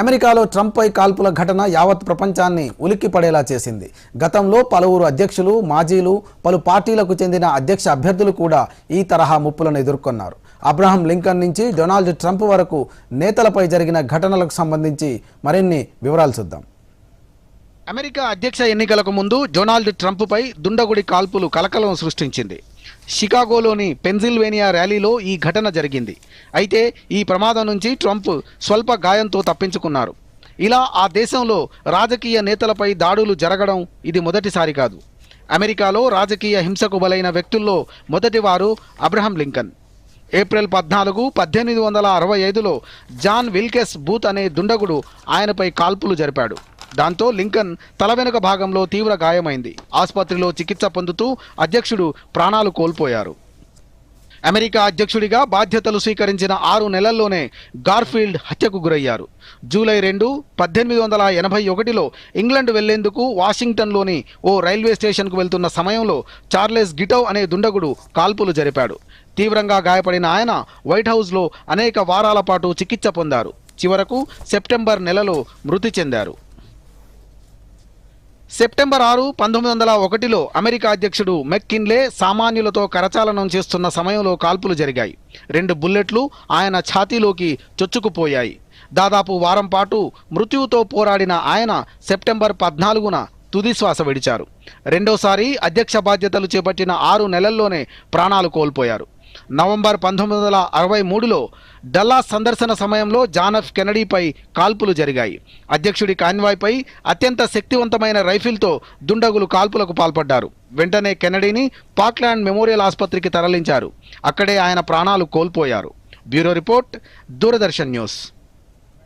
అమెరికాలో ట్రంప్పై కాల్పుల ఘటన యావత్ ప్రపంచాన్ని ఉలిక్కిపడేలా చేసింది. గతంలో పలువురు అధ్యక్షులు మాజీలు పలు పార్టీలకు చెందిన అధ్యక్ష అభ్యర్థులు కూడా ఈ తరహా ముప్పులను ఎదుర్కొన్నారు. అబ్రహం లింకన్ నుంచి డొనాల్డ్ ట్రంప్ వరకు నేతలపై జరిగిన ఘటనలకు సంబంధించి మరిన్ని వివరాలు చూద్దాం. అమెరికా అధ్యక్ష ఎన్నికలకు ముందు డొనాల్డ్ ట్రంప్పై దుండగుడి కాల్పులు కలకలం సృష్టించింది. షికాగోలోని పెన్సిల్వేనియా ర్యాలీలో ఈ ఘటన జరిగింది. అయితే ఈ ప్రమాదం నుంచి ట్రంప్ స్వల్ప గాయంతో తప్పించుకున్నారు. ఇలా ఆ దేశంలో రాజకీయ నేతలపై దాడులు జరగడం ఇది మొదటిసారి కాదు. అమెరికాలో రాజకీయ హింసకు బలైన వ్యక్తుల్లో మొదటివారు అబ్రహం లింకన్. ఏప్రిల్ పద్నాలుగు పద్దెనిమిది వందల అరవై ఐదులో జాన్ విల్కెస్ బూత్ అనే దుండగుడు ఆయనపై కాల్పులు జరిపాడు. దాంతో లింకన్ తల వెనుక భాగంలో తీవ్ర గాయమైంది. ఆసుపత్రిలో చికిత్స పొందుతూ అధ్యక్షుడు ప్రాణాలు కోల్పోయారు. అమెరికా అధ్యక్షుడిగా బాధ్యతలు స్వీకరించిన ఆరు నెలల్లోనే గార్ఫీల్డ్ హత్యకు గురయ్యారు. జూలై రెండు పద్దెనిమిది వందల ఎనభై ఒకటిలో ఇంగ్లండ్ వెళ్ళేందుకు వాషింగ్టన్లోని ఓ రైల్వే స్టేషన్కు వెళ్తున్న సమయంలో చార్లెస్ గిటవ్ అనే దుండగుడు కాల్పులు జరిపాడు. తీవ్రంగా గాయపడిన ఆయన వైట్ హౌస్లో అనేక వారాల పాటు చికిత్స పొందారు. చివరకు సెప్టెంబర్ నెలలో మృతి చెందారు. సెప్టెంబర్ ఆరు పంతొమ్మిది వందల ఒకటిలో అమెరికా అధ్యక్షుడు మెక్కిన్లే సామాన్యులతో కరచాలనం చేస్తున్న సమయంలో కాల్పులు జరిగాయి. రెండు బుల్లెట్లు ఆయన ఛాతీలోకి చొచ్చుకుపోయాయి. దాదాపు వారం పాటు మృత్యువుతో పోరాడిన ఆయన సెప్టెంబర్ పద్నాలుగున తుది శ్వాస విడిచారు. రెండోసారి అధ్యక్ష బాధ్యతలు చేపట్టిన ఆరు నెలల్లోనే ప్రాణాలు కోల్పోయారు. నవంబర్ పంతొమ్మిది వందల అరవై మూడులో డల్లాస్ సందర్శన సమయంలో జాన్ ఎఫ్ కెనడీపై కాల్పులు జరిగాయి. అధ్యక్షుడి కాన్వాయ్పై అత్యంత శక్తివంతమైన రైఫిల్తో దుండగులు కాల్పులకు పాల్పడ్డారు. వెంటనే కెనడీని పాక్లాండ్ మెమోరియల్ ఆసుపత్రికి తరలించారు. అక్కడే ఆయన ప్రాణాలు కోల్పోయారు. Bureau report Doordarshan news.